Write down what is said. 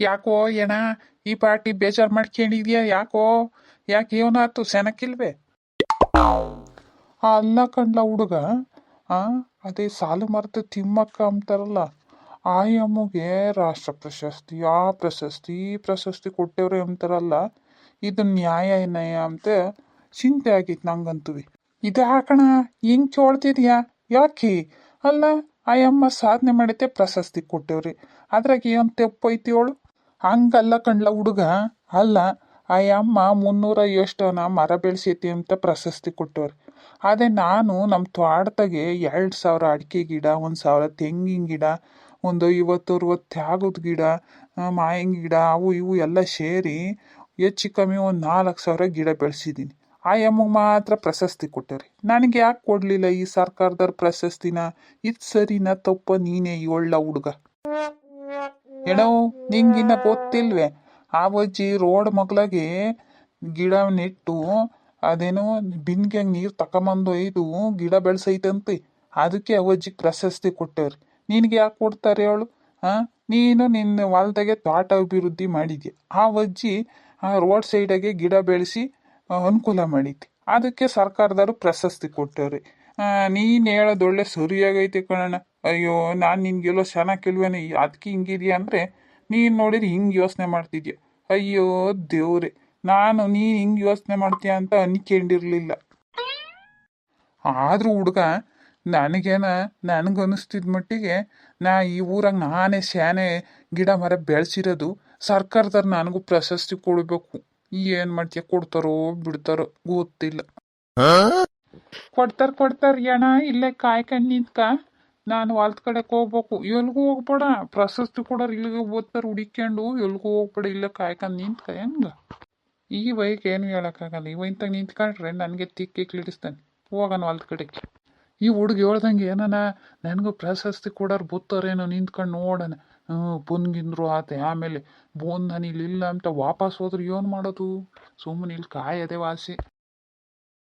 ಯಾಕೋ ಏನ ಈ ಪಾರ್ಟಿ ಬೇಜಾರು ಮಾಡ್ಕೊಂಡಿದ್ಯಾ? ಯಾಕೋ? ಯಾಕೆ ಏನಾಯ್ತು ಸೆನಕ್ಕಿಲ್ವೇ ಅಲ್ಲ ಕಂಡ್ಲ ಹುಡುಗ, ಆ, ಅದೇ ಸಾಲು ಮರದ ತಿಮ್ಮಕ್ಕ ಅಂತಾರಲ್ಲ ಆ ಅಮ್ಮಗೆ ರಾಷ್ಟ್ರ ಪ್ರಶಸ್ತಿ, ಆ ಪ್ರಶಸ್ತಿ, ಈ ಪ್ರಶಸ್ತಿ ಕೊಟ್ಟವ್ರೆ ಅಂತಾರಲ್ಲ ಇದು ನ್ಯಾಯ ನ್ಯಾಯ ಅಂತ ಚಿಂತೆ ಆಗಿತ್ತು ನಂಗಂತೂ ಇದು ಹಾಕಣ ಹಿಂಗ್ ಚೋಳ್ತಿದ್ಯಾ? ಯಾಕೆ? ಅಲ್ಲ, ಆ ಅಮ್ಮ ಸಾಧನೆ ಮಾಡೈತೆ ಪ್ರಶಸ್ತಿ ಕೊಟ್ಟವ್ರಿ, ಅದ್ರಾಗ ಏನು ತೆಪ್ಪೈತಿ ಅವಳು? ಹಂಗಲ್ಲ ಕಂಡ್ಲ ಹುಡುಗ. ಅಲ್ಲ ಆ ಅಮ್ಮ, ಮುನ್ನೂರ ಎಷ್ಟೋನ ಮರ ಬೆಳೆಸೈತಿ ಅಂತ ಪ್ರಶಸ್ತಿ ಕೊಟ್ಟವ್ರಿ. ಅದೇ ನಾನು ನಮ್ಮ ತೋಟದಾಗೆ ಎರಡು ಸಾವಿರ ಅಡಿಕೆ ಗಿಡ, ಒಂದು ಸಾವಿರ ತೆಂಗಿನ ಗಿಡ, ಒಂದು ಐವತ್ತು ಅರವತ್ತು ತ್ಯಾಗದ ಗಿಡ ಮಾಯಿನ ಗಿಡ, ಅವು ಇವು ಎಲ್ಲ ಸೇರಿ ಹೆಚ್ಚು ಕಮ್ಮಿ ಒಂದು ನಾಲ್ಕು ಸಾವಿರ ಗಿಡ ಬೆಳೆಸಿದ್ದೀನಿ ಆ ಮಾತ್ರ ಪ್ರಶಸ್ತಿ ಕೊಟ್ಟರಿ ನನಗೆ ಯಾಕೆ ಕೊಡಲಿಲ್ಲ ಈ ಸರ್ಕಾರದವ್ರ ಪ್ರಶಸ್ತಿನ? ಇದು ಸರಿನಾ ತಪ್ಪ, ನೀನೇ ಈ ಒಳ್ಳೆ ಹುಡುಗ. ಏನೋ ನಿಂಗಿನ್ನ ಗೊತ್ತಿಲ್ವೆ? ಆ ರೋಡ್ ಮಗ್ಲಾಗೆ ಗಿಡ ನೆಟ್ಟು ಅದೇನೋ ಬಿನ್ಗೆ ನೀರು ತಕೊಂಬಂದು ಒಯ್ದು ಗಿಡ ಬೆಳೆಸೈತಂತೆ. ಅದಕ್ಕೆ ಅವಜ್ಜಿ ಪ್ರಶಸ್ತಿ ಕೊಟ್ಟವ್ರಿ. ನಿನಗೆ ಯಾಕೆ ಕೊಡ್ತಾರೆ ಅವಳು? ಹಾ ನೀನು ನಿನ್ನ ಹೊಲ್ದಾಗೆ ತೋಟ ಅಭಿವೃದ್ಧಿ ಮಾಡಿದ್ಯ? ಆ ಆ ರೋಡ್ ಸೈಡಾಗೆ ಗಿಡ ಬೆಳೆಸಿ ಅನುಕೂಲ ಮಾಡಿದ್ದೆ. ಅದಕ್ಕೆ ಸರ್ಕಾರದವರು ಪ್ರಶಸ್ತಿ ಕೊಟ್ಟವ್ರಿ. ನೀನು ಹೇಳೋದೊಳ್ಳೆ ಸರಿಯಾಗೈತೆ ಕಣಣ್ಣ. ಅಯ್ಯೋ ನಾನು ನಿನ್ಗೆಲ್ಲೋ ಚೆನ್ನಾಗಿ ಕೇಳುವೇನೆ ಅದಕ್ಕೆ ಹಿಂಗಿದ್ಯಾ ಅಂದರೆ ನೀನು ನೋಡಿದ್ರೆ ಹಿಂಗೆ ಯೋಚನೆ ಮಾಡ್ತಿದ್ಯ? ಅಯ್ಯೋ ದೇವ್ರೆ ನಾನು ನೀನು ಹಿಂಗೆ ಯೋಚನೆ ಮಾಡ್ತೀಯ ಅಂತ ಅನ್ಕೊಂಡಿರಲಿಲ್ಲ. ಆದರೂ ಹುಡುಗ ನನಗೇನ ನನಗನ್ನಿಸ್ತಿದ್ದ ಮಟ್ಟಿಗೆ ನಾ ಈ ಊರಾಗ ನಾನೇ ಶಾನೆ ಗಿಡ ಮರ ಬೆಳೆಸಿರೋದು ಸರ್ಕಾರದವ್ರು ನನಗೂ ಪ್ರಶಸ್ತಿ ಕೊಡಬೇಕು. ಏನು ಮಾಡ್ತೀಯ ಕೊಡ್ತಾರೋ ಬಿಡ್ತಾರೋ ಗೊತ್ತಿಲ್ಲ. ಕೊಡ್ತಾರ ಕೊಡ್ತಾರ ಅಣ್ಣ ಇಲ್ಲೇ ಕಾಯ್ಕೊಂಡು ನಿಂತ್ಕ. ನಾನು ಹೊಲ್ದ ಕಡೆಗೆ ಹೋಗ್ಬೇಕು ಎಲ್ಗೂ ಹೋಗ್ಬೇಡ. ಪ್ರಶಸ್ತಿ ಕೊಡೋರು ಇಲ್ಲಿಗೆ ಓದ್ತಾರೆ ಹುಡಿಕೊಂಡು ಎಲ್ಗೂ ಹೋಗ್ಬೇಡ. ಇಲ್ಲ ಕಾಯ್ಕೊಂಡು ನಿಂತ್ಕ ಹೆಂಗ? ಈ ವಯಕ್ಕೆ ಏನು ಹೇಳೋಕ್ಕಾಗಲ್ಲ. ಈ ಇಂತ ನಿಂತ್ಕೊಂಡ್ರೆ ನನಗೆ ತಿಕ್ಕಿ ಕ್ಲಿಡಿಸ್ತಾನೆ ಹೋಗೋಣ ಹೊಲ್ದ ಕಡೆಗೆ. ಈ ಹುಡುಗ ಹೇಳ್ದಂಗೆ ಏನನ? ನನಗೂ ಪ್ರಶಸ್ತಿ ಕೊಡೋರು ಬುತ್ತಾರೇನೋ ನಿಂತ್ಕೊಂಡು ನೋಡೋಣ. ಹ್ಞೂ, ಪುನ್ಗಿಂದ್ರು ಆತೆ. ಆಮೇಲೆ ಬೋನ್ ನಾನು ಇಲ್ಲಿಲ್ಲ ಅಂತ ವಾಪಸ್ ಹೋದ್ರೆ ಏನು ಮಾಡೋದು? ಸುಮ್ಮನೆ ಇಲ್ಲಿ ಕಾಯದೆ ವಾಸಿ.